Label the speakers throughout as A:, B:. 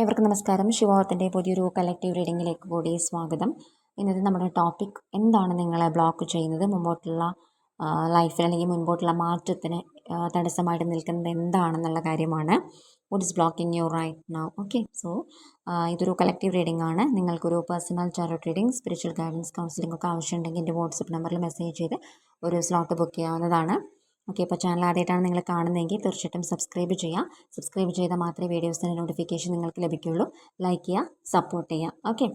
A: ഏവർക്കും നമസ്കാരം. ശിവോഹത്തിന്റെ പുതിയൊരു കളക്റ്റീവ് റീഡിങ്ങിലേക്ക് കൂടി സ്വാഗതം. ഇന്നത്തെ നമ്മുടെ ടോപ്പിക് എന്താണ് നിങ്ങളെ ബ്ലോക്ക് ചെയ്യുന്നത്? മുമ്പോട്ടുള്ള ലൈഫിൽ അല്ലെങ്കിൽ മുൻപോട്ടുള്ള മാറ്റത്തിന് തടസ്സമായിട്ട് നിൽക്കുന്നത് എന്താണെന്നുള്ള കാര്യമാണ്. What is blocking you right now okay so ഇതൊരു കളക്റ്റീവ് റീഡിംഗ് ആണ്. നിങ്ങൾക്കൊരു personal tarot reading spiritual guidance counselling ഒക്കെ ആവശ്യമുണ്ടെങ്കിൽ എന്റെ വാട്സപ്പ് നമ്പറിൽ മെസ്സേജ് ചെയ്ത് ഒരു സ്ലോട്ട് ബുക്ക് ചെയ്യാവുന്നതാണ്. ഓക്കെ അപ്പോൾ ചാനൽ ആദ്യമായിട്ടാണ് നിങ്ങൾ കാണുന്നതെങ്കിൽ തീർച്ചയായിട്ടും സബ്സ്ക്രൈബ് ചെയ്യുക. സബ്സ്ക്രൈബ് ചെയ്താൽ മാത്രമേ വീഡിയോസിന്റെ നോട്ടിഫിക്കേഷൻ നിങ്ങൾക്ക് ലഭിക്കുകയുള്ളൂ. ലൈക്ക് ചെയ്യുക സപ്പോർട്ട് ചെയ്യുക. ഓക്കെ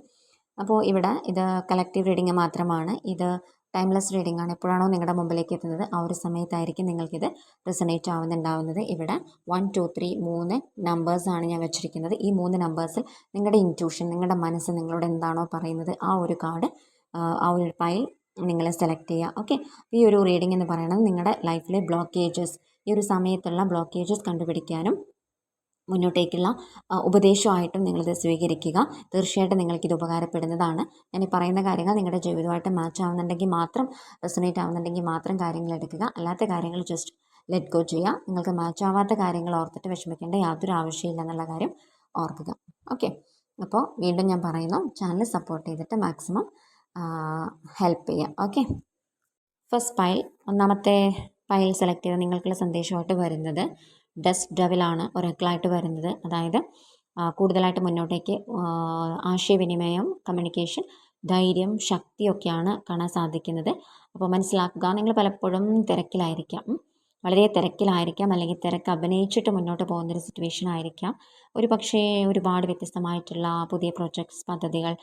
A: അപ്പോൾ ഇവിടെ ഇത് കളക്റ്റീവ് റീഡിങ് മാത്രമാണ്. ഇത് ടൈംലെസ് റീഡിംഗ് ആണ്. എപ്പോഴാണോ നിങ്ങളുടെ മുമ്പിലേക്ക് എത്തുന്നത് ആ ഒരു സമയത്തായിരിക്കും നിങ്ങൾക്കിത് റിസണേറ്റ് ആവുന്നുണ്ടാവുന്നത്. ഇവിടെ വൺ ടു ത്രീ മൂന്ന് നമ്പേഴ്സാണ് ഞാൻ വെച്ചിരിക്കുന്നത്. ഈ മൂന്ന് നമ്പേഴ്സിൽ നിങ്ങളുടെ ഇന്റ്യൂഷൻ നിങ്ങളുടെ മനസ്സ് നിങ്ങളോട് എന്താണോ പറയുന്നത് ആ ഒരു കാർഡ് ആ ഒരു ഫയൽ നിങ്ങൾ സെലക്ട് ചെയ്യുക ഓക്കെ ഈ ഒരു റീഡിംഗ് എന്ന് പറയുന്നത് നിങ്ങളുടെ ലൈഫിലെ ബ്ലോക്കേജസ് ഈ ഒരു സമയത്തുള്ള ബ്ലോക്കേജസ് കണ്ടുപിടിക്കാനും മുന്നോട്ടേക്കുള്ള ഉപദേശമായിട്ടും നിങ്ങളിത് സ്വീകരിക്കുക. തീർച്ചയായിട്ടും നിങ്ങൾക്കിത് ഉപകാരപ്പെടുന്നതാണ്. ഞാൻ ഈ പറയുന്ന കാര്യങ്ങൾ നിങ്ങളുടെ ജീവിതമായിട്ട് മാച്ച് ആവുന്നുണ്ടെങ്കിൽ മാത്രം റെസനേറ്റ് ആവുന്നുണ്ടെങ്കിൽ മാത്രം കാര്യങ്ങൾ എടുക്കുക. അല്ലാത്ത കാര്യങ്ങൾ ജസ്റ്റ് ലെറ്റ് ഗോ ചെയ്യുക. നിങ്ങൾക്ക് മാച്ച് ആവാത്ത കാര്യങ്ങൾ ഓർത്തിട്ട് വിഷമിക്കേണ്ട യാതൊരു ആവശ്യമില്ല എന്നുള്ള കാര്യം ഓർക്കുക. ഓക്കെ അപ്പോൾ വീണ്ടും ഞാൻ പറയുന്നു ചാനൽ സപ്പോർട്ട് ചെയ്തിട്ട് മാക്സിമം ഹെൽപ്പ് ചെയ്യാം. ഓക്കെ ഫസ്റ്റ് പൈൽ ഒന്നാമത്തെ ഫയൽ സെലക്ട് ചെയ്ത് നിങ്ങൾക്കുള്ള സന്ദേശമായിട്ട് വരുന്നത് ഡസ്റ്റ് ഡെവലാണ് ഒരക്കളായിട്ട് വരുന്നത്. അതായത് കൂടുതലായിട്ട് മുന്നോട്ടേക്ക് ആശയവിനിമയം കമ്മ്യൂണിക്കേഷൻ ധൈര്യം ശക്തിയൊക്കെയാണ് കാണാൻ സാധിക്കുന്നത്. അപ്പോൾ മനസ്സിലാക്കുക നിങ്ങൾ പലപ്പോഴും തിരക്കിലായിരിക്കാം. വളരെ തിരക്കിലായിരിക്കാം അല്ലെങ്കിൽ തിരക്ക് അഭിനയിച്ചിട്ട് മുന്നോട്ട് പോകുന്ന ഒരു സിറ്റുവേഷൻ ആയിരിക്കാം. ഒരു പക്ഷേ ഒരുപാട് വ്യത്യസ്തമായിട്ടുള്ള പുതിയ പ്രൊജക്ട്സ് പദ്ധതികൾ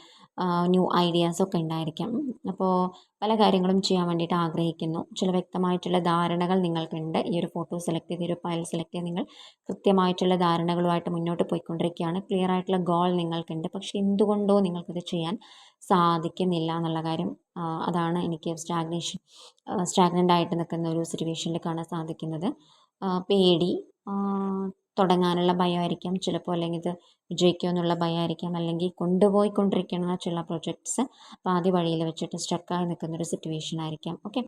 A: ന്യൂ ഐഡിയാസ് ഒക്കെ ഉണ്ടായിരിക്കാം. അപ്പോൾ പല കാര്യങ്ങളും ചെയ്യാൻ വേണ്ടിയിട്ട് ആഗ്രഹിക്കുന്നു. ചില വ്യക്തമായിട്ടുള്ള ധാരണകൾ നിങ്ങൾക്കുണ്ട്. ഈ ഒരു ഫോട്ടോ സെലക്ട് ചെയ്ത് ഒരു ഫയൽ സെലക്ട് ചെയ്ത് നിങ്ങൾ കൃത്യമായിട്ടുള്ള ധാരണകളുമായിട്ട് മുന്നോട്ട് പോയിക്കൊണ്ടിരിക്കുകയാണ്. ക്ലിയർ ആയിട്ടുള്ള ഗോൾ നിങ്ങൾക്കുണ്ട്. പക്ഷേ എന്തുകൊണ്ടോ നിങ്ങൾക്കത് ചെയ്യാൻ സാധിക്കുന്നില്ല എന്നുള്ള കാര്യം അതാണ് എനിക്ക് സ്റ്റാഗ്നേഷൻ സ്റ്റാഗ്നന്റ് ആയിട്ട് നിൽക്കുന്ന ഒരു സിറ്റുവേഷനിൽ കാണാൻ സാധിക്കുന്നത്. പേടി തുടങ്ങാനുള്ള ഭയമായിരിക്കാം. ചിലപ്പോൾ അല്ലെങ്കിൽ ഇത് വിജയിക്കുമോ എന്നുള്ള ഭയമായിരിക്കാം. അല്ലെങ്കിൽ കൊണ്ടുപോയിക്കൊണ്ടിരിക്കുന്ന ചില പ്രൊജക്ട്സ് പാതി വഴിയിൽ വെച്ചിട്ട് സ്റ്റക്കായി നിൽക്കുന്ന ഒരു സിറ്റുവേഷൻ ആയിരിക്കാം. ഓക്കെ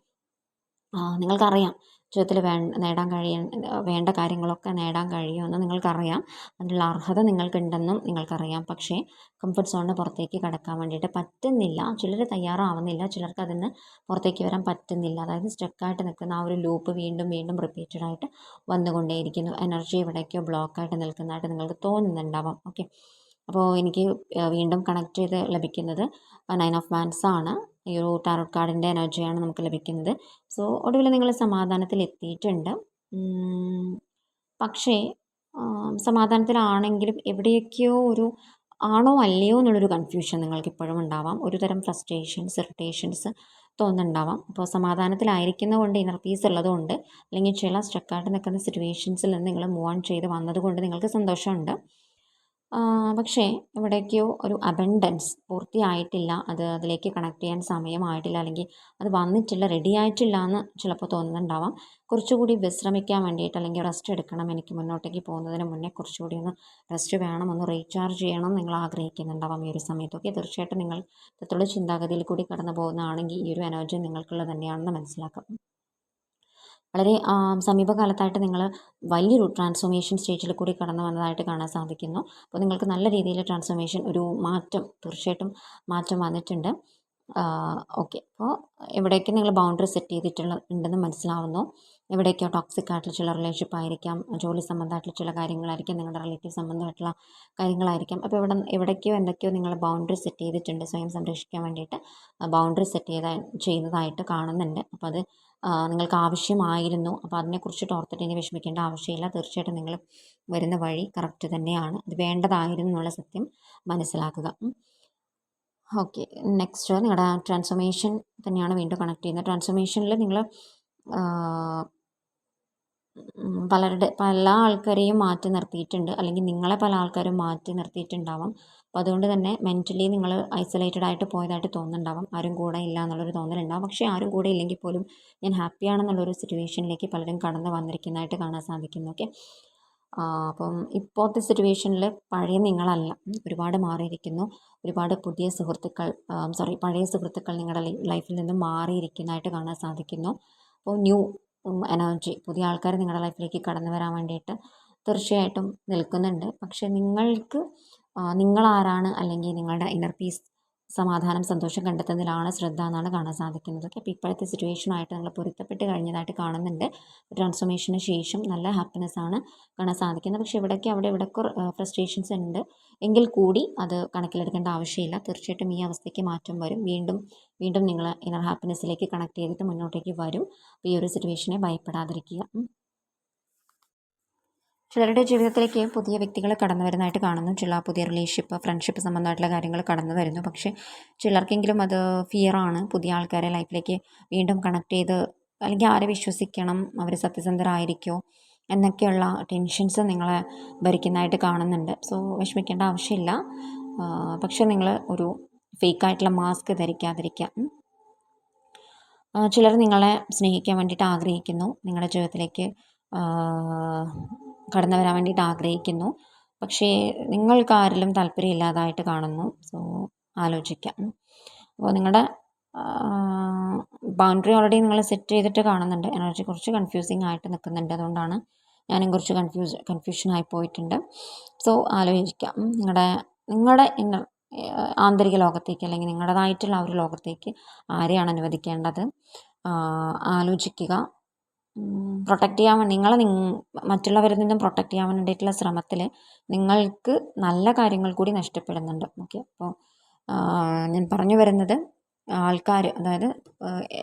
A: നിങ്ങൾക്കറിയാം. ജീവിതത്തിൽ വേ നേടാൻ കഴിയ വേണ്ട കാര്യങ്ങളൊക്കെ നേടാൻ കഴിയുമെന്ന് നിങ്ങൾക്കറിയാം. അതിനുള്ള അർഹത നിങ്ങൾക്കുണ്ടെന്നും നിങ്ങൾക്കറിയാം. പക്ഷേ കംഫർട്ട് സോണിന് പുറത്തേക്ക് കടക്കാൻ വേണ്ടിയിട്ട് പറ്റുന്നില്ല. ചിലർ തയ്യാറാവുന്നില്ല. ചിലർക്ക് അതിന് പുറത്തേക്ക് വരാൻ പറ്റുന്നില്ല. അതായത് സ്റ്റക്കായിട്ട് നിൽക്കുന്ന ആ ഒരു ലൂപ്പ് വീണ്ടും വീണ്ടും റിപ്പീറ്റഡ് ആയിട്ട് വന്നുകൊണ്ടേയിരിക്കുന്നു. എനർജി എവിടേക്കോ ബ്ലോക്കായിട്ട് നിൽക്കുന്നതായിട്ട് നിങ്ങൾക്ക് തോന്നുന്നുണ്ടാവാം. ഓക്കെ അപ്പോൾ എനിക്ക് വീണ്ടും കണക്ട് ചെയ്ത് ലഭിക്കുന്നത് നയൻ ഓഫ് വാൻസ് ആണ്. ഈ ഒരു ടാറോട്ട് കാർഡിന്റെ എനർജിയാണ് നമുക്ക് ലഭിക്കുന്നത്. സോ ഒടുവിൽ നിങ്ങൾ സമാധാനത്തിൽ എത്തിയിട്ടുണ്ട്. പക്ഷേ സമാധാനത്തിലാണെങ്കിലും എവിടെയൊക്കെയോ ഒരു ആണോ അല്ലയോ എന്നുള്ളൊരു കൺഫ്യൂഷൻ നിങ്ങൾക്ക് ഇപ്പോഴും ഉണ്ടാവാം. ഒരു തരം ഫ്രസ്ട്രേഷൻസ് ഇറിറ്റേഷൻസ് തോന്നുന്നുണ്ടാവാം. അപ്പോൾ സമാധാനത്തിലായിരിക്കുന്നതുകൊണ്ട് ഇന്നർ പീസ് ഉള്ളതുകൊണ്ട് അല്ലെങ്കിൽ ചില സ്ട്രക്കായിട്ട് നിൽക്കുന്ന സിറ്റുവേഷൻസിൽ നിന്ന് നിങ്ങൾ മൂവ് ഓൺ ചെയ്ത് വന്നതുകൊണ്ട് നിങ്ങൾക്ക് സന്തോഷമുണ്ട്. പക്ഷേ എവിടേക്കോ ഒരു അബൻഡൻസ് പൂർത്തിയായിട്ടില്ല. അത് അതിലേക്ക് കണക്ട് ചെയ്യാൻ സമയമായിട്ടില്ല. അല്ലെങ്കിൽ അത് വന്നിട്ടില്ല റെഡി ആയിട്ടില്ല എന്ന് ചിലപ്പോൾ തോന്നുന്നുണ്ടാവാം. കുറച്ചുകൂടി വിശ്രമിക്കാൻ വേണ്ടിയിട്ട് അല്ലെങ്കിൽ റെസ്റ്റ് എടുക്കണം എനിക്ക് മുന്നോട്ടേക്ക് പോകുന്നതിന് മുന്നേ കുറച്ചുകൂടി ഒന്ന് റെസ്റ്റ് വേണം ഒന്ന് റീചാർജ് ചെയ്യണം നിങ്ങൾ ആഗ്രഹിക്കുന്നുണ്ടാവാം ഈ ഒരു സമയത്തൊക്കെ. തീർച്ചയായിട്ടും നിങ്ങൾ ഇത്തരത്തിലുള്ള ചിന്താഗതിയിൽ കൂടി കടന്നു പോകുന്നതാണെങ്കിൽ ഈ ഒരു എനർജി നിങ്ങൾക്കുള്ളത് തന്നെയാണെന്ന് മനസ്സിലാക്കാം. വളരെ സമീപകാലത്തായിട്ട് നിങ്ങൾ വലിയൊരു ട്രാൻസ്ഫോർമേഷൻ സ്റ്റേജിൽ കൂടി കടന്നു വന്നതായിട്ട് കാണാൻ സാധിക്കുന്നു. അപ്പോൾ നിങ്ങൾക്ക് നല്ല രീതിയിൽ ട്രാൻസ്ഫോർമേഷൻ ഒരു മാറ്റം തീർച്ചയായിട്ടും മാറ്റം വന്നിട്ടുണ്ട്. ഓക്കെ. അപ്പോൾ എവിടേക്ക് നിങ്ങൾ ബൗണ്ടറി സെറ്റ് ചെയ്തിട്ടുള്ള ഉണ്ടെന്ന് മനസ്സിലാവുന്നു. എവിടേക്കോ ടോക്സിക് ആയിട്ടുള്ള ചില റിലേഷൻഷിപ്പ് ആയിരിക്കാം ജോലി സംബന്ധമായിട്ടുള്ള ചില കാര്യങ്ങളായിരിക്കാം നിങ്ങളുടെ റിലേറ്റീവ് സംബന്ധമായിട്ടുള്ള കാര്യങ്ങളായിരിക്കാം. അപ്പോൾ ഇവിടെ എവിടേക്കോ എന്തൊക്കെയോ നിങ്ങൾ ബൗണ്ടറി സെറ്റ് ചെയ്തിട്ടുണ്ട് സ്വയം സംരക്ഷിക്കാൻ വേണ്ടിയിട്ട്. ബൗണ്ടറി സെറ്റ് ചെയ്ത ചെയ്യുന്നതായിട്ട് കാണുന്നുണ്ട്. അപ്പോൾ അത് നിങ്ങൾക്ക് ആവശ്യമായിരുന്നു. അപ്പോൾ അതിനെക്കുറിച്ചിട്ട് ഓർത്തിട്ട് ഇനി വിഷമിക്കേണ്ട ആവശ്യമില്ല. തീർച്ചയായിട്ടും നിങ്ങൾ വരുന്ന വഴി കറക്റ്റ് തന്നെയാണ്. അത് വേണ്ടതായിരുന്നു എന്നുള്ള സത്യം മനസ്സിലാക്കുക. ഓക്കെ. നെക്സ്റ്റ് നിങ്ങളുടെ ട്രാൻസ്ഫോർമേഷൻ തന്നെയാണ് വീണ്ടും കണക്ട് ചെയ്യുന്നത്. ട്രാൻസ്ഫോർമേഷനിൽ നിങ്ങൾ പലരുടെ പല ആൾക്കാരെയും മാറ്റി നിർത്തിയിട്ടുണ്ട്. അല്ലെങ്കിൽ നിങ്ങളെ പല ആൾക്കാരും മാറ്റി നിർത്തിയിട്ടുണ്ടാവാം. അപ്പോൾ അതുകൊണ്ട് തന്നെ മെന്റലി നിങ്ങൾ ഐസൊലേറ്റഡ് ആയിട്ട് പോയതായിട്ട് തോന്നുന്നുണ്ടാവും. ആരും കൂടെ ഇല്ല എന്നുള്ളൊരു തോന്നലുണ്ടാവും. പക്ഷേ ആരും കൂടെ ഇല്ലെങ്കിൽ പോലും ഞാൻ ഹാപ്പിയാണെന്നുള്ളൊരു സിറ്റുവേഷനിലേക്ക് പലരും കടന്നു വന്നിരിക്കുന്നതായിട്ട് കാണാൻ സാധിക്കുന്നു. ഓക്കെ? അപ്പം ഇപ്പോഴത്തെ സിറ്റുവേഷനിൽ പഴയ നിങ്ങളല്ല. ഒരുപാട് മാറിയിരിക്കുന്നു. ഒരുപാട് പുതിയ സുഹൃത്തുക്കൾ സോറി പഴയ സുഹൃത്തുക്കൾ നിങ്ങളുടെ ലൈഫിൽ നിന്ന് മാറിയിരിക്കുന്നതായിട്ട് കാണാൻ സാധിക്കുന്നു. അപ്പോൾ ന്യൂ എനർജി പുതിയ ആൾക്കാർ നിങ്ങളുടെ ലൈഫിലേക്ക് കടന്നു വരാൻ വേണ്ടിയിട്ട് തീർച്ചയായിട്ടും നിൽക്കുന്നുണ്ട്. പക്ഷേ നിങ്ങൾക്ക് നിങ്ങളാരാണ്? അല്ലെങ്കിൽ നിങ്ങളുടെ ഇന്നർ പീസ് സമാധാനം സന്തോഷം കണ്ടെത്തുന്നതിലാണ് ശ്രദ്ധ എന്നാണ് കാണാൻ സാധിക്കുന്നത്. ഓക്കെ അപ്പോൾ ഇപ്പോഴത്തെ സിറ്റുവേഷനായിട്ട് നിങ്ങൾ പൊരുത്തപ്പെട്ട് കഴിഞ്ഞതായിട്ട് കാണുന്നുണ്ട്. ട്രാൻസ്ഫോർമേഷന് ശേഷം നല്ല ഹാപ്പിനെസ് ആണ് കാണാൻ സാധിക്കുന്നത്. പക്ഷേ ഇവിടേക്ക് അവിടെ ഇവിടെ ഫ്രസ്ട്രേഷൻസ് ഉണ്ട്. എങ്കിൽ കൂടി അത് കണക്കിലെടുക്കേണ്ട ആവശ്യമില്ല. തീർച്ചയായിട്ടും ഈ അവസ്ഥയ്ക്ക് മാറ്റം വരും. വീണ്ടും വീണ്ടും നിങ്ങൾ ഇന്നർ ഹാപ്പിനെസ്സിലേക്ക് കണക്ട് ചെയ്തിട്ട് മുന്നോട്ടേക്ക് വരും. അപ്പോൾ ഈ ഒരു സിറ്റുവേഷനെ ഭയപ്പെടാതിരിക്കുക. ചിലരുടെ ജീവിതത്തിലേക്ക് പുതിയ വ്യക്തികൾ കടന്നു വരുന്നതായിട്ട് കാണുന്നു. ചില പുതിയ റിലേഷൻഷിപ്പ് ഫ്രണ്ട്ഷിപ്പ് സംബന്ധമായിട്ടുള്ള കാര്യങ്ങൾ കടന്നു വരുന്നു. പക്ഷേ ചിലർക്കെങ്കിലും അത് ഫിയറാണ് പുതിയ ആൾക്കാരെ ലൈഫിലേക്ക് വീണ്ടും കണക്ട് ചെയ്ത് അല്ലെങ്കിൽ ആരെ വിശ്വസിക്കണം അവർ സത്യസന്ധരായിരിക്കോ എന്നൊക്കെയുള്ള ടെൻഷൻസ് നിങ്ങളെ ഭരിക്കുന്നതായിട്ട് കാണുന്നുണ്ട്. സോ വിഷമിക്കേണ്ട ആവശ്യമില്ല. പക്ഷേ നിങ്ങൾ ഒരു ഫേക്കായിട്ടുള്ള മാസ്ക് ധരിക്കാതിരിക്കുക ചിലർ നിങ്ങളെ സ്നേഹിക്കാൻ വേണ്ടിയിട്ട് ആഗ്രഹിക്കുന്നു. നിങ്ങളുടെ ജീവിതത്തിലേക്ക് കടന്നു വരാൻ വേണ്ടിയിട്ട് ആഗ്രഹിക്കുന്നു. പക്ഷേ നിങ്ങൾക്ക് ആരിലും താല്പര്യമില്ലാതായിട്ട് കാണുന്നു. സോ ആലോചിക്കാം. അപ്പോൾ നിങ്ങളുടെ ബൗണ്ടറി ഓൾറെഡി നിങ്ങൾ സെറ്റ് ചെയ്തിട്ട് കാണുന്നുണ്ട്. എനർജി കുറച്ച് കൺഫ്യൂസിങ് ആയിട്ട് നിൽക്കുന്നുണ്ട്. അതുകൊണ്ടാണ് ഞാനും കുറച്ച് കൺഫ്യൂസ് കൺഫ്യൂഷനായി പോയിട്ടുണ്ട്. സോ ആലോചിക്കാം. നിങ്ങളുടെ നിങ്ങളുടെ ഇന്നർ ആന്തരിക ലോകത്തേക്ക് അല്ലെങ്കിൽ നിങ്ങളുടേതായിട്ടുള്ള ആ ഒരു ലോകത്തേക്ക് ആരെയാണ് അനുവദിക്കേണ്ടത്? ആലോചിക്കുക. പ്രൊട്ടക്റ്റ് ചെയ്യാൻ നിങ്ങളെ നിങ് മറ്റുള്ളവരിൽ നിന്നും പ്രൊട്ടക്റ്റ് ചെയ്യാൻ വേണ്ടിയിട്ടുള്ള ശ്രമത്തിൽ നിങ്ങൾക്ക് നല്ല കാര്യങ്ങൾ കൂടി നഷ്ടപ്പെടുന്നുണ്ട്. ഓക്കെ അപ്പോൾ ഞാൻ പറഞ്ഞു വരുന്നത് ആൾക്കാർ അതായത്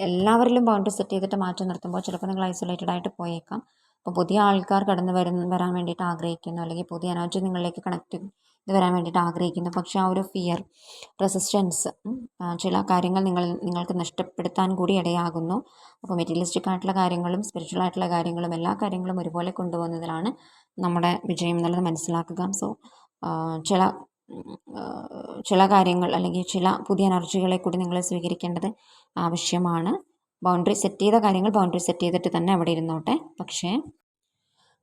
A: എല്ലാവരിലും ബൗണ്ടറി സെറ്റ് ചെയ്തിട്ട് മാറ്റി നിർത്തുമ്പോൾ ചിലപ്പോൾ നിങ്ങൾ ഐസൊലേറ്റഡ് ആയിട്ട് പോയേക്കാം. അപ്പോൾ പുതിയ ആൾക്കാർ കടന്നു വരുന്ന വരാൻ വേണ്ടിയിട്ട് ആഗ്രഹിക്കുന്നു. അല്ലെങ്കിൽ പുതിയ എനർജി നിങ്ങളിലേക്ക് കണക്ട് ഇത് വരാൻ വേണ്ടിയിട്ട് ആഗ്രഹിക്കുന്നു. പക്ഷേ ആ ഒരു ഫിയർ റെസിസ്റ്റൻസ് ചില കാര്യങ്ങൾ നിങ്ങൾ നിങ്ങൾക്ക് നഷ്ടപ്പെടുത്താൻ കൂടി ഇടയാകുന്നു. അപ്പോൾ മെറ്റീരിയലിസ്റ്റിക് ആയിട്ടുള്ള കാര്യങ്ങളും സ്പിരിച്വൽ ആയിട്ടുള്ള കാര്യങ്ങളും എല്ലാ കാര്യങ്ങളും ഒരുപോലെ കൊണ്ടുപോകുന്നതിലാണ് നമ്മുടെ വിജയം എന്നുള്ളത് മനസ്സിലാക്കുക. സോ ചില ചില കാര്യങ്ങൾ അല്ലെങ്കിൽ ചില പുതിയ എനർജികളെ കൂടി നിങ്ങൾ സ്വീകരിക്കേണ്ടത് ആവശ്യമാണ്. ബൗണ്ടറി സെറ്റ് ചെയ്ത കാര്യങ്ങൾ ബൗണ്ടറി സെറ്റ് ചെയ്തിട്ട് തന്നെ അവിടെ ഇരുന്നോട്ടെ. പക്ഷേ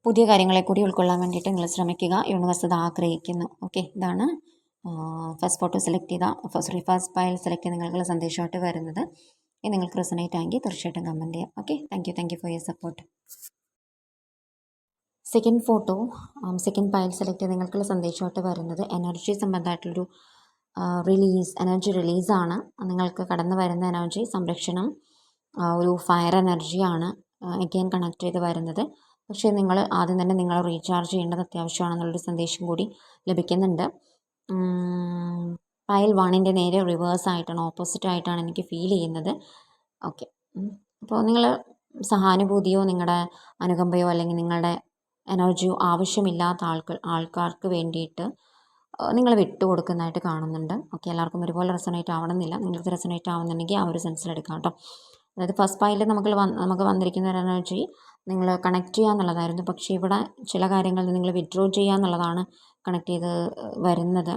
A: പുതിയ കാര്യങ്ങളെ കൂടി ഉൾക്കൊള്ളാൻ വേണ്ടിയിട്ട് നിങ്ങൾ ശ്രമിക്കുക. യൂണിവേഴ്സ് ഇത് ആഗ്രഹിക്കുന്നു. ഓക്കെ ഇതാണ് ഫസ്റ്റ് ഫോട്ടോ സെലക്ട് ചെയ്ത സോറി ഫസ്റ്റ് ഫയൽ സെലക്ട് ചെയ്ത് നിങ്ങൾക്കുള്ള സന്ദേശമായിട്ട് വരുന്നത്. നിങ്ങൾക്ക് റിസണേറ്റ് ആയെങ്കിൽ തീർച്ചയായിട്ടും കമന്റ് ചെയ്യാം. Okay thank you thank you for your support second photo second file select ചെയ്ത് നിങ്ങൾക്കുള്ള സന്ദേശമായിട്ട് വരുന്നത് എനർജി സംബന്ധമായിട്ടുള്ളൊരു റിലീസ് എനർജി റിലീസാണ് നിങ്ങൾക്ക് കടന്നു വരുന്ന എനർജി സംരക്ഷണം ഒരു ഫയർ എനർജിയാണ് അഗെയിൻ കണക്ട് ചെയ്ത് വരുന്നത്. പക്ഷേ നിങ്ങൾ ആദ്യം തന്നെ നിങ്ങൾ റീചാർജ് ചെയ്യേണ്ടത് അത്യാവശ്യമാണെന്നുള്ളൊരു സന്ദേശം കൂടി ലഭിക്കുന്നുണ്ട്. ഫയൽ വണ്ണിന്റെ നേരെ റിവേഴ്സ് ആയിട്ടാണ് ഓപ്പോസിറ്റ് ആയിട്ടാണ് എനിക്ക് ഫീൽ ചെയ്യുന്നത്. ഓക്കെ അപ്പോൾ നിങ്ങൾ സഹാനുഭൂതിയോ നിങ്ങളുടെ അനുകമ്പയോ അല്ലെങ്കിൽ നിങ്ങളുടെ എനർജിയോ ആവശ്യമില്ലാത്ത ആൾക്ക് ആൾക്കാർക്ക് വേണ്ടിയിട്ട് നിങ്ങൾ വിട്ടുകൊടുക്കുന്നതായിട്ട് കാണുന്നുണ്ട്. ഓക്കെ എല്ലാവർക്കും ഒരുപോലെ റെസണേറ്റ് ആവണമെന്നില്ല. നിങ്ങൾക്ക് റെസണേറ്റ് ആവുന്നുണ്ടെങ്കിൽ ആ ഒരു സെൻസിലെടുക്കാം കേട്ടോ. അതായത് ഫസ്റ്റ് ഫയലിൽ നമുക്ക് നമുക്ക് വന്നിരിക്കുന്ന ഒരു എനർജി നിങ്ങൾ കണക്ട് ചെയ്യുക എന്നുള്ളതായിരുന്നു പക്ഷേ ഇവിടെ ചില കാര്യങ്ങൾ നിങ്ങൾ വിഡ്രോ ചെയ്യുക എന്നുള്ളതാണ് കണക്ട് ചെയ്ത് വരുന്നത്.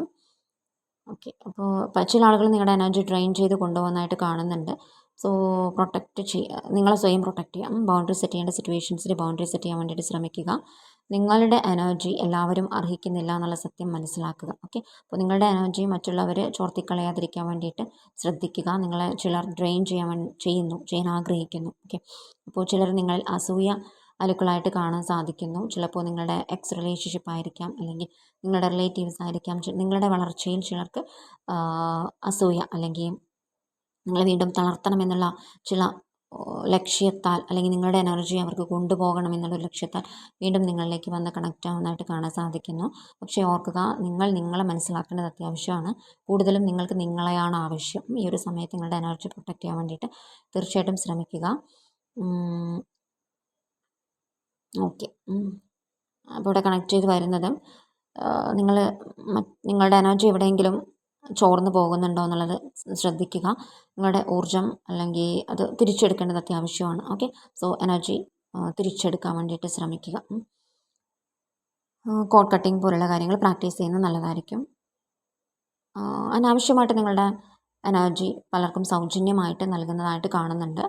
A: ഓക്കെ അപ്പോൾ ചില ആളുകൾ നിങ്ങളുടെ എനർജി ഡ്രെയിൻ ചെയ്ത് കൊണ്ടുപോകുന്നതായിട്ട് കാണുന്നുണ്ട്. സോ പ്രൊട്ടക്റ്റ് ചെയ്യുക നിങ്ങളെ സ്വയം പ്രൊട്ടക്റ്റ് ചെയ്യാം. ബൗണ്ടറി സെറ്റ് ചെയ്യേണ്ട സിറ്റുവേഷൻസിൽ ബൗണ്ടറി സെറ്റ് ചെയ്യാൻ വേണ്ടിയിട്ട് ശ്രമിക്കുക. നിങ്ങളുടെ എനർജി എല്ലാവരും അർഹിക്കുന്നില്ല എന്നുള്ള സത്യം മനസ്സിലാക്കുക. ഓക്കെ അപ്പോൾ നിങ്ങളുടെ എനർജി മറ്റുള്ളവർ ചോർത്തിക്കളയാതിരിക്കാൻ വേണ്ടിയിട്ട് ശ്രദ്ധിക്കുക. നിങ്ങളെ ചിലർ ഡ്രെയിൻ ചെയ്യാൻ ചെയ്യുന്നു ചെയ്യാൻ ആഗ്രഹിക്കുന്നു. ഓക്കെ അപ്പോൾ ചിലർ നിങ്ങളിൽ അസൂയ അലുക്കളായിട്ട് കാണാൻ സാധിക്കുന്നു. ചിലപ്പോൾ നിങ്ങളുടെ എക്സ് റിലേഷൻഷിപ്പ് ആയിരിക്കാം അല്ലെങ്കിൽ നിങ്ങളുടെ റിലേറ്റീവ്സ് ആയിരിക്കാം. നിങ്ങളുടെ വളർച്ചയിൽ ചിലർക്ക് അസൂയ അല്ലെങ്കിൽ നിങ്ങളെ വീണ്ടും തളർത്തണമെന്നുള്ള ചില ലക്ഷ്യത്താൽ അല്ലെങ്കിൽ നിങ്ങളുടെ എനർജി അവർക്ക് കൊണ്ടുപോകണം എന്നുള്ള ലക്ഷ്യത്താൽ വീണ്ടും നിങ്ങളിലേക്ക് വന്ന് കണക്റ്റ് ആവുന്നതായിട്ട് കാണാൻ സാധിക്കുന്നു. പക്ഷേ ഓർക്കുക നിങ്ങൾ നിങ്ങളെ മനസ്സിലാക്കേണ്ടത് അത്യാവശ്യമാണ്. കൂടുതലും നിങ്ങൾക്ക് നിങ്ങളെയാണ് ആവശ്യം. ഈ ഒരു സമയത്ത് നിങ്ങളുടെ എനർജി പ്രൊട്ടക്റ്റ് ചെയ്യാൻ വേണ്ടിയിട്ട് തീർച്ചയായിട്ടും ശ്രമിക്കുക. ഓക്കെ അപ്പോൾ ഇവിടെ കണക്ട് ചെയ്ത് വരുന്നതും നിങ്ങൾ നിങ്ങളുടെ എനർജി എവിടെയെങ്കിലും ചോർന്ന് പോകുന്നുണ്ടോ എന്നുള്ളത് ശ്രദ്ധിക്കുക. നിങ്ങളുടെ ഊർജം അല്ലെങ്കിൽ അത് തിരിച്ചെടുക്കേണ്ടത് അത്യാവശ്യമാണ്. ഓക്കെ? സോ എനർജി തിരിച്ചെടുക്കാൻ വേണ്ടിയിട്ട് ശ്രമിക്കുക. കോഡ് കട്ടിങ് പോലുള്ള കാര്യങ്ങൾ പ്രാക്ടീസ് ചെയ്യുന്നത് നല്ലതായിരിക്കും. അനാവശ്യമായിട്ട് നിങ്ങളുടെ എനർജി പലർക്കും സൗജന്യമായിട്ട് നൽകുന്നതായിട്ട് കാണുന്നുണ്ട്.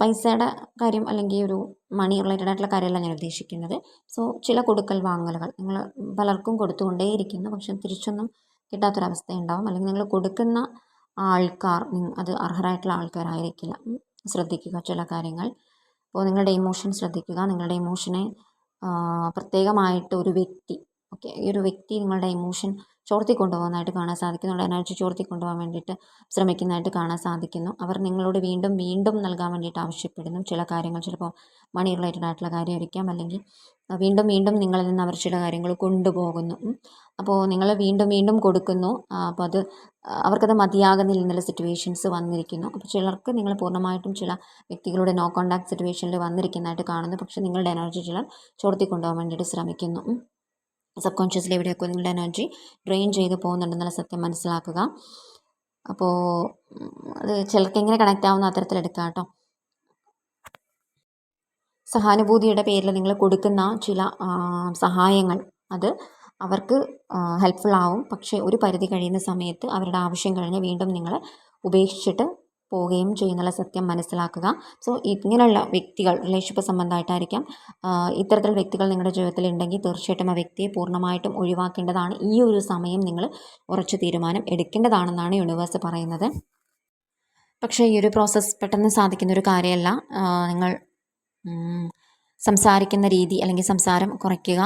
A: പൈസയുടെ കാര്യം അല്ലെങ്കിൽ ഒരു മണി റിലേറ്റഡ് ആയിട്ടുള്ള കാര്യമല്ല ഞാൻ ഉദ്ദേശിക്കുന്നത്. സോ ചില കൊടുക്കൽ വാങ്ങലുകൾ നിങ്ങൾ പലർക്കും കൊടുത്തുകൊണ്ടേയിരിക്കുന്നു. പക്ഷെ തിരിച്ചൊന്നും കിട്ടാത്തൊരവസ്ഥ ഉണ്ടാവും അല്ലെങ്കിൽ നിങ്ങൾ കൊടുക്കുന്ന ആൾക്കാർ അത് അർഹരായിട്ടുള്ള ആൾക്കാരായിരിക്കില്ല. ശ്രദ്ധിക്കുക ചില കാര്യങ്ങൾ. അപ്പോൾ നിങ്ങളുടെ ഇമോഷൻ ശ്രദ്ധിക്കുക. നിങ്ങളുടെ ഇമോഷനെ പ്രത്യേകമായിട്ട് ഒരു വ്യക്തി ഓക്കെ ഈ ഒരു വ്യക്തി നിങ്ങളുടെ ഇമോഷൻ ചോർത്തി കൊണ്ടുപോകുന്നതായിട്ട് കാണാൻ സാധിക്കുന്നുണ്ട് എനർജി ചോർത്തി കൊണ്ടുപോകാൻ വേണ്ടിയിട്ട് ശ്രമിക്കുന്നതായിട്ട് കാണാൻ സാധിക്കുന്നു. അവർ നിങ്ങളോട് വീണ്ടും വീണ്ടും നൽകാൻ വേണ്ടിയിട്ട് ആവശ്യപ്പെടുന്നു. ചില കാര്യങ്ങൾ ചിലപ്പോൾ മണി റിലേറ്റഡ് ആയിട്ടുള്ള കാര്യമായിരിക്കാം. അല്ലെങ്കിൽ വീണ്ടും വീണ്ടും നിങ്ങളിൽ നിന്ന് അവർ ചില കാര്യങ്ങൾ കൊണ്ടുപോകുന്നു. അപ്പോൾ നിങ്ങൾ വീണ്ടും വീണ്ടും കൊടുക്കുന്നു. അപ്പോൾ അത് അവർക്കത് മതിയാകുന്നില്ല എന്നുള്ള സിറ്റുവേഷൻസ് വന്നിരിക്കുന്നു. അപ്പോൾ ചിലർക്ക് നിങ്ങൾ പൂർണമായിട്ടും ചില വ്യക്തികളുടെ നോ കോണ്ടാക്ട് സിറ്റുവേഷനിൽ വന്നിരിക്കുന്നതായിട്ട് കാണുന്നു. പക്ഷേ നിങ്ങളുടെ എനർജി ചിലർ ചോർത്തി കൊണ്ടുപോകാൻ വേണ്ടിയിട്ട് ശ്രമിക്കുന്നു. സബ് കോൺഷ്യസ്ലി എവിടെയൊക്കെ നിങ്ങളുടെ എനർജി ഡ്രെയിൻ ചെയ്ത് പോകുന്നുണ്ടെന്നുള്ള സത്യം മനസ്സിലാക്കുക. അപ്പോൾ അത് ചിലർക്ക് എങ്ങനെ കണക്റ്റ് ആവുന്ന അത്തരത്തിൽ എടുക്കാം കേട്ടോ. സഹാനുഭൂതിയുടെ പേരിൽ നിങ്ങൾ കൊടുക്കുന്ന ചില സഹായങ്ങൾ അത് അവർക്ക് ഹെൽപ്ഫുൾ ആവും. പക്ഷേ ഒരു പരിധി കഴിയുന്ന സമയത്ത് അവരുടെ ആവശ്യം കഴിഞ്ഞ് വീണ്ടും നിങ്ങളെ ഉപേക്ഷിച്ചിട്ട് പോവുകയും ചെയ്യുന്നുള്ള സത്യം മനസ്സിലാക്കുക. സോ ഇങ്ങനെയുള്ള വ്യക്തികൾ റിലേഷൻഷിപ്പ് സംബന്ധമായിട്ടായിരിക്കാം ഇത്തരത്തിലുള്ള വ്യക്തികൾ നിങ്ങളുടെ ജീവിതത്തിൽ ഉണ്ടെങ്കിൽ തീർച്ചയായിട്ടും ആ വ്യക്തിയെ പൂർണമായിട്ടും ഒഴിവാക്കേണ്ടതാണ്. ഈ ഒരു സമയം നിങ്ങൾ ഉറച്ചു തീരുമാനം എടുക്കേണ്ടതാണെന്നാണ് യൂണിവേഴ്സ് പറയുന്നത്. പക്ഷേ ഈ ഒരു പ്രോസസ്സ് പെട്ടെന്ന് സാധിക്കുന്ന ഒരു കാര്യമല്ല. നിങ്ങൾ സംസാരിക്കുന്ന രീതി അല്ലെങ്കിൽ സംസാരം കുറയ്ക്കുക.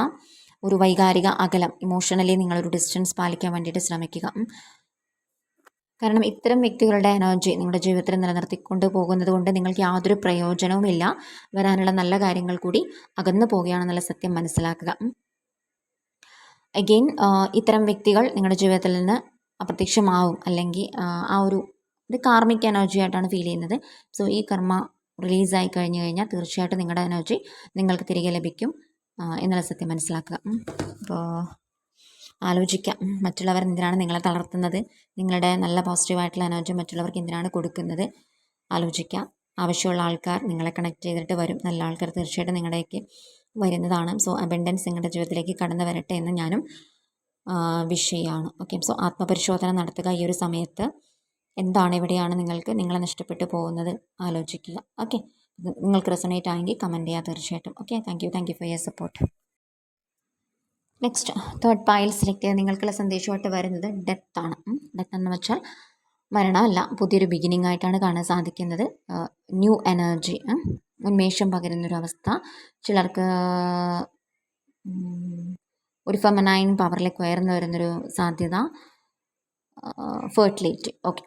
A: ഒരു വൈകാരിക അകലം ഇമോഷണലി നിങ്ങളൊരു ഡിസ്റ്റൻസ് പാലിക്കാൻ വേണ്ടിയിട്ട് ശ്രമിക്കുക. കാരണം ഇത്തരം വ്യക്തികളുടെ എനർജി നിങ്ങളുടെ ജീവിതത്തിൽ നിലനിർത്തിക്കൊണ്ട് പോകുന്നത് കൊണ്ട് നിങ്ങൾക്ക് യാതൊരു പ്രയോജനവുമില്ല. വരാനുള്ള നല്ല കാര്യങ്ങൾ കൂടി അകന്നു പോവുകയാണെന്നുള്ള സത്യം മനസ്സിലാക്കുക. അഗെയിൻ ഇത്തരം വ്യക്തികൾ നിങ്ങളുടെ ജീവിതത്തിൽ നിന്ന് അപ്രത്യക്ഷമാവും. അല്ലെങ്കിൽ ആ, ഒരു ഇത് കാർമിക് എനർജി ആയിട്ടാണ് ഫീൽ ചെയ്യുന്നത്. സോ ഈ കർമ്മ റിലീസായി കഴിഞ്ഞു കഴിഞ്ഞാൽ തീർച്ചയായിട്ടും നിങ്ങളുടെ എനർജി നിങ്ങൾക്ക് തിരികെ ലഭിക്കും എന്നുള്ള സത്യം മനസ്സിലാക്കുക. അപ്പോൾ ആലോചിക്കാം. മറ്റുള്ളവർ എന്തിനാണ് നിങ്ങളെ തളർത്തുന്നത്? നിങ്ങളുടെ നല്ല പോസിറ്റീവായിട്ടുള്ള എനർജി മറ്റുള്ളവർക്ക് എന്തിനാണ് കൊടുക്കുന്നത്? ആലോചിക്കാം. ആവശ്യമുള്ള ആൾക്കാർ നിങ്ങളെ കണക്ട് ചെയ്തിട്ട് വരും. നല്ല ആൾക്കാർ തീർച്ചയായിട്ടും നിങ്ങളുടെയൊക്കെ വരുന്നതാണ്. സോ അബൻഡൻസ് നിങ്ങളുടെ ജീവിതത്തിലേക്ക് കടന്നു വരട്ടെ എന്ന് ഞാനും വിഷയമാണ് ഓക്കെ സോ ആത്മപരിശോധന നടത്തുക ഈ ഒരു സമയത്ത്. എന്താണ് എവിടെയാണ് നിങ്ങൾക്ക് നിങ്ങളെ നഷ്ടപ്പെട്ടു പോകുന്നത്? ആലോചിക്കുക. ഓക്കെ നിങ്ങൾക്ക് റെസണേറ്റ് ആയെങ്കിൽ കമന്റ് ചെയ്യുക തീർച്ചയായിട്ടും. Okay thank you thank you for your support next third file select ചെയ്ത് നിങ്ങൾക്കുള്ള സന്ദേശമായിട്ട് വരുന്നത് ഡെത്ത് ആണ്. ഡെത്ത് എന്ന് വെച്ചാൽ മരണമല്ല പുതിയൊരു ബിഗിനിങ് ആയിട്ടാണ് കാണാൻ സാധിക്കുന്നത്. ന്യൂ എനർജി ഉന്മേഷം പകരുന്നൊരവസ്ഥ ചിലർക്ക് ഒരു ഫെമനൈൻ പവറിലേക്ക് ഉയർന്നു വരുന്നൊരു സാധ്യത ഫെർട്ടിലിറ്റി ഓക്കെ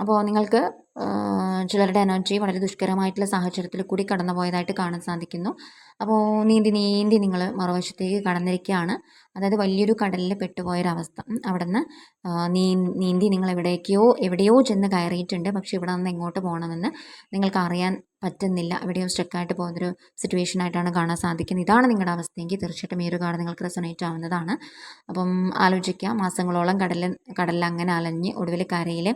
A: അപ്പോൾ നിങ്ങൾക്ക് ചിലരുടെ എനർജി വളരെ ദുഷ്കരമായിട്ടുള്ള സാഹചര്യത്തിൽ കൂടി കടന്നു പോയതായിട്ട് കാണാൻ സാധിക്കുന്നു. അപ്പോൾ നീന്തി നീന്തി നിങ്ങൾ മറുവശത്തേക്ക് കടന്നിരിക്കുകയാണ്. അതായത് വലിയൊരു കടലിൽ പെട്ടുപോയൊരവസ്ഥ. അവിടെ നിന്ന് നീ നീന്തി നിങ്ങൾ എവിടേക്കോ എവിടെയോ ചെന്ന് കയറിയിട്ടുണ്ട്. പക്ഷെ ഇവിടെ നിന്ന് എങ്ങോട്ട് പോകണമെന്ന് നിങ്ങൾക്ക് അറിയാൻ പറ്റുന്നില്ല. എവിടെയോ സ്റ്റക്കായിട്ട് പോകുന്നൊരു സിറ്റുവേഷൻ ആയിട്ടാണ് കാണാൻ സാധിക്കുന്നത്. ഇതാണ് നിങ്ങളുടെ അവസ്ഥയെങ്കിൽ തീർച്ചയായിട്ടും ഈ ഒരു കാർഡ് നിങ്ങൾക്ക് റെസണേറ്റ് ആവുന്നതാണ്. അപ്പം ആലോചിക്കുക മാസങ്ങളോളം കടലിൽ കടലിൽ അങ്ങനെ അലഞ്ഞ് ഒടുവിൽ കരയിൽ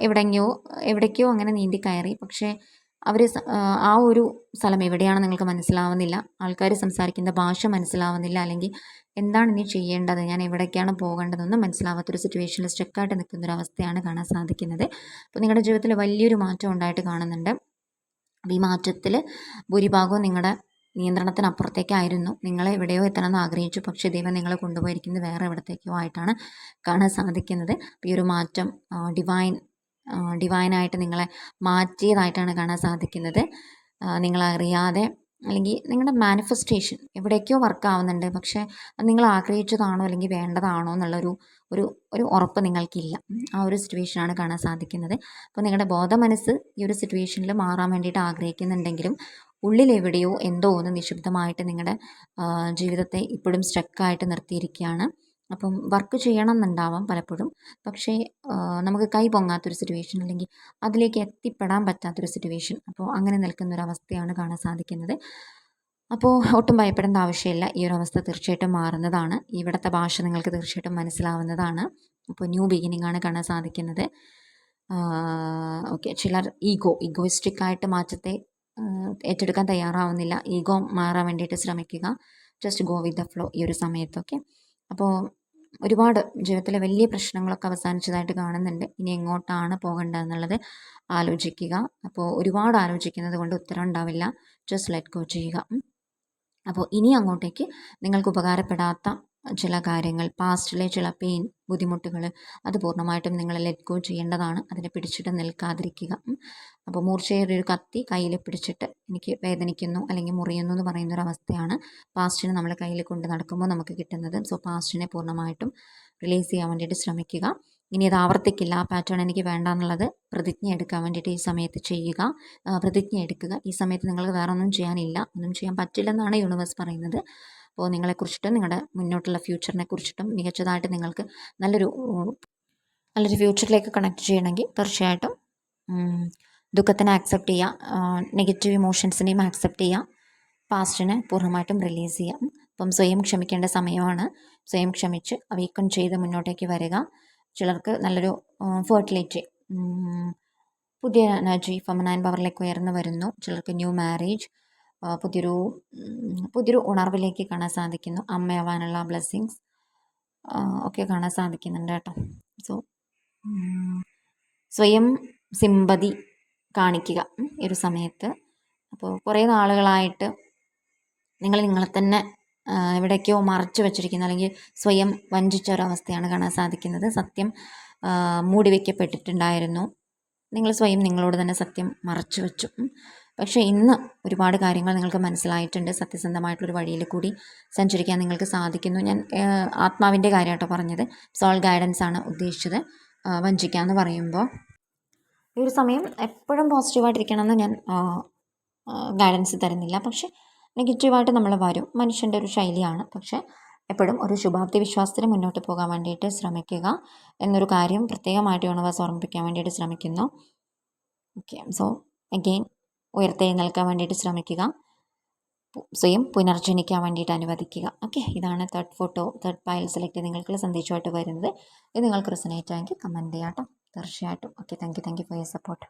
A: എവിടെയോ എവിടേക്കോ അങ്ങനെ നീന്തി കയറി. പക്ഷേ അവർ ആ ഒരു സ്ഥലം എവിടെയാണ് നിങ്ങൾക്ക് മനസ്സിലാവുന്നില്ല. ആൾക്കാർ സംസാരിക്കുന്ന ഭാഷ മനസ്സിലാവുന്നില്ല. അല്ലെങ്കിൽ എന്താണ് ഇനി ചെയ്യേണ്ടത്? ഞാൻ എവിടേക്കാണ് പോകേണ്ടതെന്നും മനസ്സിലാവാത്തൊരു സിറ്റുവേഷനിൽ സ്റ്റക്കായിട്ട് നിൽക്കുന്നൊരവസ്ഥയാണ് കാണാൻ സാധിക്കുന്നത്. അപ്പോൾ നിങ്ങളുടെ ജീവിതത്തിൽ വലിയൊരു മാറ്റം ഉണ്ടായിട്ട് കാണുന്നുണ്ട്. അപ്പോൾ ഈ മാറ്റത്തിൽ ഭൂരിഭാഗവും നിങ്ങളുടെ നിയന്ത്രണത്തിനപ്പുറത്തേക്കായിരുന്നു. നിങ്ങൾ എവിടെയോ എത്തണമെന്ന് ആഗ്രഹിച്ചു. പക്ഷേ ദൈവം നിങ്ങളെ കൊണ്ടുപോയിരിക്കുന്നത് വേറെ എവിടത്തേക്കോ ആയിട്ടാണ് കാണാൻ സാധിക്കുന്നത്. ഈ ഒരു മാറ്റം ഡിവൈൻ ഡിവൈനായിട്ട് നിങ്ങളെ മാറ്റിയതായിട്ടാണ് കാണാൻ സാധിക്കുന്നത്. നിങ്ങളറിയാതെ അല്ലെങ്കിൽ നിങ്ങളുടെ മാനിഫെസ്റ്റേഷൻ എവിടേക്കോ വർക്ക് ആവുന്നുണ്ട്. പക്ഷേ അത് നിങ്ങൾ ആഗ്രഹിച്ചതാണോ അല്ലെങ്കിൽ വേണ്ടതാണോ എന്നുള്ളൊരു ഒരു ഒരു ഉറപ്പ് നിങ്ങൾക്കില്ല. ആ ഒരു സിറ്റുവേഷനാണ് കാണാൻ സാധിക്കുന്നത്. അപ്പോൾ നിങ്ങളുടെ ബോധ മനസ്സ് ഈ ഒരു സിറ്റുവേഷനിൽ മാറാൻ വേണ്ടിയിട്ട് ആഗ്രഹിക്കുന്നുണ്ടെങ്കിലും ഉള്ളിൽ എവിടെയോ എന്തോ ഒന്ന് നിശബ്ദമായിട്ട് നിങ്ങളുടെ ജീവിതത്തെ ഇപ്പോഴും സ്റ്റക്കായിട്ട് നിർത്തിയിരിക്കുകയാണ് അപ്പം വർക്ക് ചെയ്യണം എന്നുണ്ടാവാം പലപ്പോഴും. പക്ഷേ നമുക്ക് കൈ പൊങ്ങാത്തൊരു സിറ്റുവേഷൻ അല്ലെങ്കിൽ അതിലേക്ക് എത്തിപ്പെടാൻ പറ്റാത്തൊരു സിറ്റുവേഷൻ അപ്പോൾ അങ്ങനെ നിൽക്കുന്ന ഒരു അവസ്ഥയാണ് കാണാൻ സാധിക്കുന്നത്. അപ്പോൾ ഒട്ടും ഭയപ്പെടേണ്ട ആവശ്യമില്ല. ഈ ഒരു അവസ്ഥ തീർച്ചയായിട്ടും മാറുന്നതാണ്. ഇവിടുത്തെ ഭാഷ നിങ്ങൾക്ക് തീർച്ചയായിട്ടും മനസ്സിലാവുന്നതാണ്. അപ്പോൾ ന്യൂ ബിഗിനിങ് ആണ് കാണാൻ സാധിക്കുന്നത്. ഓക്കെ ചിലർ ഈഗോ ഈഗോയിസ്റ്റിക് ആയിട്ട് മാറ്റത്തെ ഏറ്റെടുക്കാൻ തയ്യാറാവുന്നില്ല. ഈഗോ മാറാൻ വേണ്ടിയിട്ട് ശ്രമിക്കുക. Just go with the flow ഈ ഒരു സമയത്തൊക്കെ. അപ്പോൾ ഒരുപാട് ജീവിതത്തിലെ വലിയ പ്രശ്നങ്ങളൊക്കെ അവസാനിച്ചതായിട്ട് കാണുന്നുണ്ട്. ഇനി എങ്ങോട്ടാണ് പോകേണ്ടതെന്നുള്ളത് ആലോചിക്കുക. അപ്പോൾ ഒരുപാട് ആലോചിക്കുന്നത് കൊണ്ട് ഉത്തരം ഉണ്ടാവില്ല. ജസ്റ്റ് ലെറ്റ് ഗോ ചെയ്യുക. അപ്പോൾ ഇനി അങ്ങോട്ടേക്ക് നിങ്ങൾക്ക് ഉപകാരപ്പെടാത്ത ചില കാര്യങ്ങൾ പാസ്റ്റിലെ ചില പെയിൻ ബുദ്ധിമുട്ടുകൾ അത് പൂർണമായിട്ടും നിങ്ങൾ ലെറ്റ് ഗോ ചെയ്യേണ്ടതാണ്. അതിനെ പിടിച്ചിട്ട് നിൽക്കാതിരിക്കുക. അപ്പോൾ മൂർച്ചയേറിയ ഒരു കത്തി കയ്യിൽ പിടിച്ചിട്ട് എനിക്ക് വേദനിക്കുന്നു അല്ലെങ്കിൽ മുറിയുന്നു എന്ന് പറയുന്ന ഒരു അവസ്ഥയാണ് പാസ്റ്റിനെ നമ്മൾ കയ്യിൽ കൊണ്ട് നടക്കുമ്പോൾ നമുക്ക് കിട്ടുന്നത്. സോ പാസ്റ്റിനെ പൂർണമായിട്ടും റിലീസ് ചെയ്യാൻ വേണ്ടിയിട്ട് ശ്രമിക്കുക. ഇനി അത് ആവർത്തിക്കില്ല. ആ പാറ്റേൺ എനിക്ക് വേണ്ട എന്നുള്ളത് പ്രതിജ്ഞ എടുക്കാൻ വേണ്ടിയിട്ട് ഈ സമയത്ത് ചെയ്യുക. പ്രതിജ്ഞ എടുക്കുക. ഈ സമയത്ത് നിങ്ങൾക്ക് വേറെ ഒന്നും ചെയ്യാനില്ല. ഒന്നും ചെയ്യാൻ പറ്റില്ലെന്നാണ് യൂണിവേഴ്സ് പറയുന്നത്. അപ്പോൾ നിങ്ങളെക്കുറിച്ചിട്ടും നിങ്ങളുടെ മുന്നോട്ടുള്ള ഫ്യൂച്ചറിനെ കുറിച്ചിട്ടും മികച്ചതായിട്ട് നിങ്ങൾക്ക് നല്ലൊരു നല്ലൊരു ഫ്യൂച്ചറിലേക്ക് കണക്ട് ചെയ്യണമെങ്കിൽ തീർച്ചയായിട്ടും ദുഃഖത്തിനെ ആക്സെപ്റ്റ് ചെയ്യുക നെഗറ്റീവ് ഇമോഷൻസിനെയും ആക്സെപ്റ്റ് ചെയ്യുക പാസ്റ്റിനെ പൂർണമായിട്ടും റിലീസ് ചെയ്യുക അപ്പം സ്വയം ക്ഷമിക്കേണ്ട സമയമാണ്. സ്വയം ക്ഷമിച്ച് അവേക്കൺ ചെയ്ത് മുന്നോട്ടേക്ക് വരിക. ചിലർക്ക് നല്ലൊരു ഫെർട്ടിലിറ്റി പുതിയ എനർജി ഫെമനൈൻ പവറിലേക്ക് ഉയർന്നു വരുന്നു. ചിലർക്ക് ന്യൂ മാരേജ് പുതിയൊരു പുതിയൊരു ഉണർവിലേക്ക് കാണാൻ സാധിക്കുന്നു. അമ്മയാവാനുള്ള ബ്ലെസ്സിങ്സ് ഒക്കെ കാണാൻ സാധിക്കുന്നുണ്ട് കേട്ടോ. സോ സ്വയം സിമ്പതി കാണിക്കുക ഈ ഒരു സമയത്ത്. അപ്പോൾ കുറേ നാളുകളായിട്ട് നിങ്ങൾ നിങ്ങളെ തന്നെ എവിടേക്കോ മറച്ചു വെച്ചിരിക്കുന്ന അല്ലെങ്കിൽ സ്വയം വഞ്ചിച്ച ഒരവസ്ഥയാണ് കാണാൻ സാധിക്കുന്നത്. സത്യം മൂടിവെക്കപ്പെട്ടിട്ടുണ്ടായിരുന്നു നിങ്ങൾ സ്വയം നിങ്ങളോട് തന്നെ സത്യം മറച്ചു വെച്ചു പക്ഷേ ഇന്ന് ഒരുപാട് കാര്യങ്ങൾ നിങ്ങൾക്ക് മനസ്സിലായിട്ടുണ്ട്. സത്യസന്ധമായിട്ടുള്ളൊരു വഴിയിൽ കൂടി സഞ്ചരിക്കാൻ നിങ്ങൾക്ക് സാധിക്കുന്നു. ഞാൻ ആത്മാവിന്റെ കാര്യമായിട്ടോ പറഞ്ഞത്. സോൾ ഗൈഡൻസ് ആണ് ഉദ്ദേശിച്ചത്. വഞ്ചിക്കുക എന്ന് പറയുമ്പോൾ ഈ ഒരു സമയം എപ്പോഴും പോസിറ്റീവായിട്ടിരിക്കണമെന്ന് ഞാൻ ഗൈഡൻസ് തരുന്നില്ല. പക്ഷേ നെഗറ്റീവായിട്ട് നമ്മൾ വരും. മനുഷ്യന്റെ ഒരു ശൈലിയാണ്. പക്ഷേ എപ്പോഴും ഒരു ശുഭാപ്തി വിശ്വാസത്തിന് മുന്നോട്ട് പോകാൻ വേണ്ടിയിട്ട് ശ്രമിക്കുക എന്നൊരു കാര്യം പ്രത്യേകമായിട്ട് യൂണിവേഴ്സ് ഓർമ്മിപ്പിക്കാൻ വേണ്ടിയിട്ട് ശ്രമിക്കുന്നു. ഓക്കെ. സോ അഗെയിൻ ഉയർത്തെഴുന്നേൽക്കാൻ വേണ്ടിയിട്ട് ശ്രമിക്കുക. സ്വയം പുനർജനിക്കാൻ വേണ്ടിയിട്ട് അനുവദിക്കുക. ഓക്കെ. ഇതാണ് third photo third file select ചെയ്ത് നിങ്ങൾക്കുള്ള സന്ദേശമായിട്ട് വരുന്നത്. ഇത് നിങ്ങൾക്ക് റിസനേറ്റ് ആയെങ്കിൽ കമന്റ് ചെയ്യാം കേട്ടോ തീർച്ചയായിട്ടും. Okay thank you thank you for your support